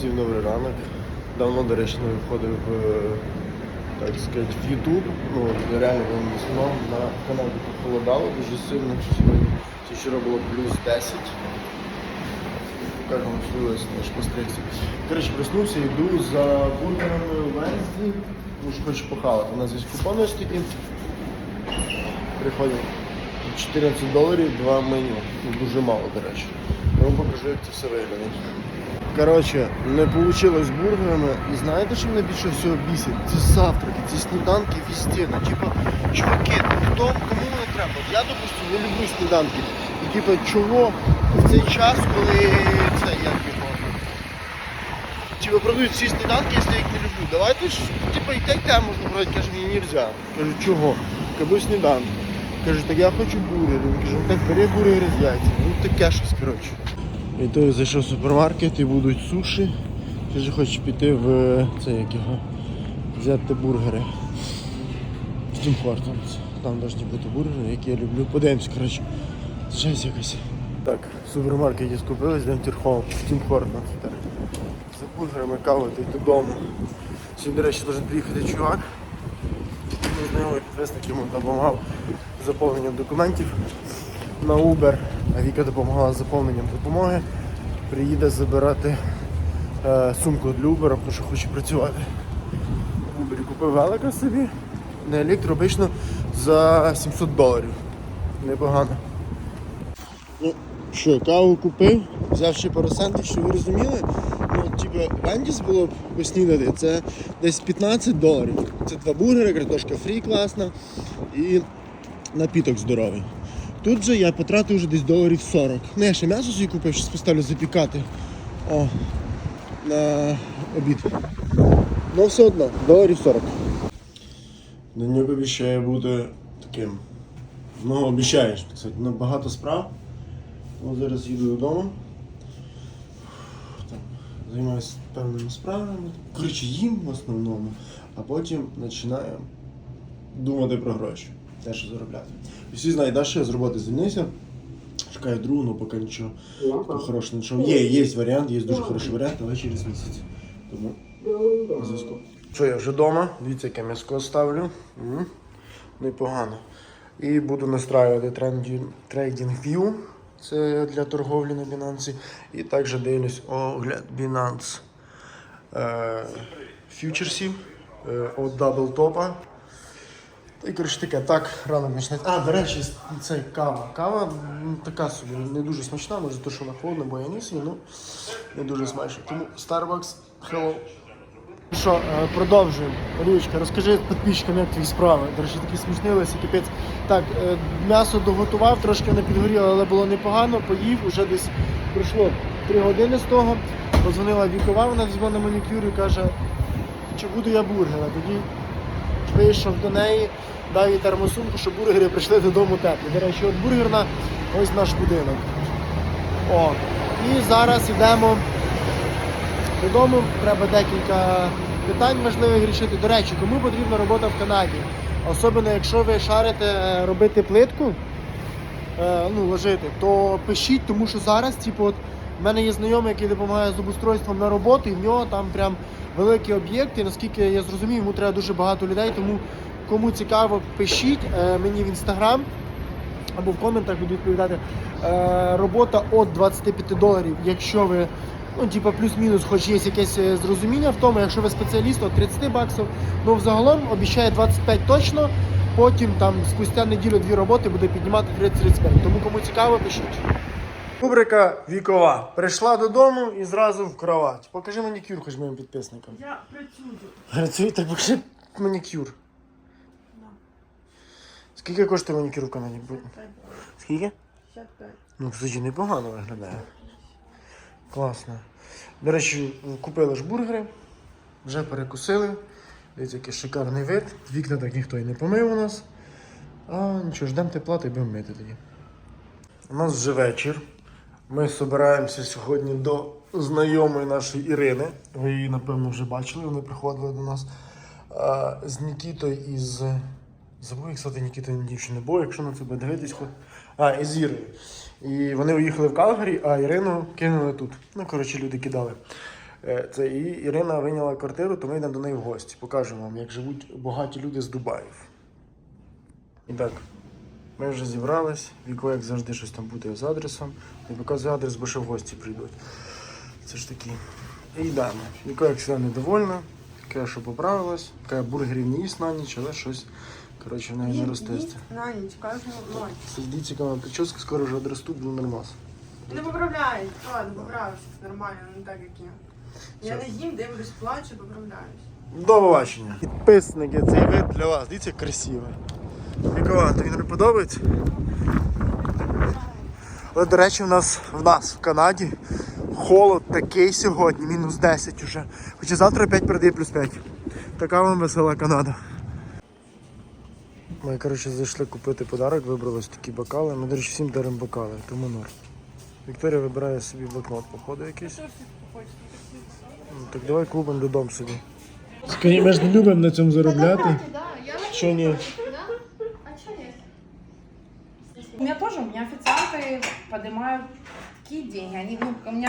Всім добрий ранок. Давно, до речі, не виходив в, так сказати, в YouTube. Ну, реально не знімав. На каналі похолодало дуже сильно. Сьогодні вчора було плюс 10. Покажемо свою аж постригся. Коротше, проснувся, йду за бургерами в що хочу похавати. У нас є купони ось такі. Приходять 14 доларів, два меню. Дуже мало, до речі. Я вам покажу, як це все виглядає. Коротше, не вийшло з бургерами. І знаєте, що мене більше всього бісить? Це завтраки, ці сніданки. Ну, типа, чуваки, хто кому не треба? Я, допустим, не люблю сніданки. І типа, чого в цей час, коли це як його. Типа продають всі сніданки, якщо я їх не люблю. Давайте ж, типа, і те, і те можна брати, каже, мені не можна. Кажу, чого? Кажу, сніданки. Каже, так я хочу бургер. Він каже, «Ну, так бери бургери з яйцями. Ну таке щось, коротше. І то я зайшов в супермаркет і будуть суші. Каже, хочу піти в це як його. Взяти бургери. В Тім Хортонс. Там повинні бути бургери, які я люблю. Подивимось, коротше. Жесть якась. Так, в супермаркеті скупились, йдемо тірхом. В Тім Хортонс. За бургерами кавою та й додому. Сьогодні, до речі, должен приїхати чувак. Знайомий підписник йому допомагав заповненням документів на Uber, а Віка допомагала з заповненням допомоги. Приїде забирати е, сумку для Uber, тому що хоче працювати. Uber купив велика собі на електро обично за 700 доларів. Непогано. Ну, що, каву купив, взяв ще пару що ви розуміли? Ну, типу, Вендіс було б поснідати, це десь 15 доларів. Це два бургери, картошка фрі класна і напіток здоровий. Тут же я потратив вже десь доларів 40. Ну, я ще м'ясо собі купив, щось поставлю запікати. О, на обід. Ну все одно, доларів 40. Денюк обіцяє бути таким. Ну, обіцяєш, так сказати, ну, багато справ. Ну, зараз їду додому. Там, займаюся певними справами. Коротше, їм в основному, а потім починаю думати про гроші. Те, що заробляти. Всі знають, да, що я з роботи звільнився. Чекаю другу, ну поки нічого такого хорошого нічого. Є, є варіант, є дуже хороший варіант, але через місяць. Тому на зв'язку. Що, я вже вдома, дивіться, яке м'яско ставлю. М, Непогано. І буду настраювати Trading View. Це для торговлі на Binance. І також дивлюсь огляд Binance е, фьючерсів е, от даблтопа. Та й коротше таке, так рано починається. А, до речі, це кава. Кава м, така собі, не дуже смачна, може те, що вона холодна, бо я ніс її, ну не дуже смачно. Тому Starbucks, hello. Що, е, продовжуємо. Олівочка, розкажи підписчикам, як твої справи. До речі, такі смішнилися, капець. Так, е, м'ясо доготував, трошки не підгоріло, але було непогано, поїв, уже десь пройшло 3 години з того. Позвонила Вікова, вона візьме на манікюр і каже, чи буду я бургера. Тоді вийшов до неї, дав їй термосумку, щоб бургери прийшли додому теплі. До речі, от бургерна, ось наш будинок. О. І зараз йдемо додому. Треба декілька питань важливих рішити. До речі, кому потрібна робота в Канаді? Особливо, якщо ви шарите е, робити плитку, е, ну, ложити, то пишіть, тому що зараз, типу, от, в мене є знайомий, який допомагає з обустройством на роботу, і в нього там прям великі об'єкти. Наскільки я зрозумів, йому треба дуже багато людей, тому кому цікаво, пишіть е, мені в інстаграм або в коментах буду відповідати. Е, робота від 25 доларів, якщо ви. Ну, типа плюс-мінус, хоч є якесь е, зрозуміння в тому, якщо ви спеціаліст, от 30 баксів. Ну, взагалом обіцяє 25 точно, потім там спустя неділю-дві роботи буде піднімати 30-35. Тому кому цікаво, пишіть. Рубрика вікова. Прийшла додому і зразу в кровать. Покажи манікюр хоч моїм підписникам. Я працюю. Працюй, так покажи манікюр. Скільки коштує манікюр в Канаді? Скільки? 65. Ну, кстати, непогано виглядає. Класно. До речі, купили ж бургери, вже перекусили. Дивіться, який шикарний вид. Вікна так ніхто і не помив у нас. А нічого, ждемо тепла та й будемо мити тоді. У нас вже вечір. Ми збираємося сьогодні до знайомої нашої Ірини. Ви її, напевно, вже бачили, вони приходили до нас з Нікітою із. Забув, як звати Нікітою дівчини, бо якщо на це буде дивитись, хоч. А, із Ірою. І вони уїхали в Калгарі, а Ірину кинули тут. Ну, коротше, люди кидали. Е, Це і Ірина вийняла квартиру, то ми йдемо до неї в гості. Покажемо вам, як живуть багаті люди з Дубаїв. І так, ми вже зібрались. Віко, як завжди, щось там буде з адресом. І показує адрес, бо ще в гості прийдуть. Це ж такі. І йдемо. Віко, як завжди, недовольна. Каже, що поправилась. Каже, бургерів не їсть на ніч, але щось. Коротше, в неї не ростеться. На ніч, кожну ночь. Сидіть цікаво, прическа скоро вже одростуть, буде нормас. Не поправляють. Ладно, поправився. Нормально, не так як я. Я не їм, дивлюсь, плачу, поправляюсь. До побачення. Підписники, цей вид для вас. Дивіться, як красиво. Тобі не подобається? Але, до речі, в нас в нас в Канаді холод такий сьогодні, мінус 10 уже. Хоча завтра опять передає плюс 5. Така вам весела Канада. Ми, коротше, зайшли купити подарок, вибрали такі бокали. Ми, до речі, всім даримо бокали, тому норм. Вікторія вибирає собі блокнот, походу, якийсь. Ну, так давай клубом додому собі. Ми ж не любимо на цьому заробляти. Що ні? У меня тоже, у меня официанты поднимают такие деньги. Они, ну, у меня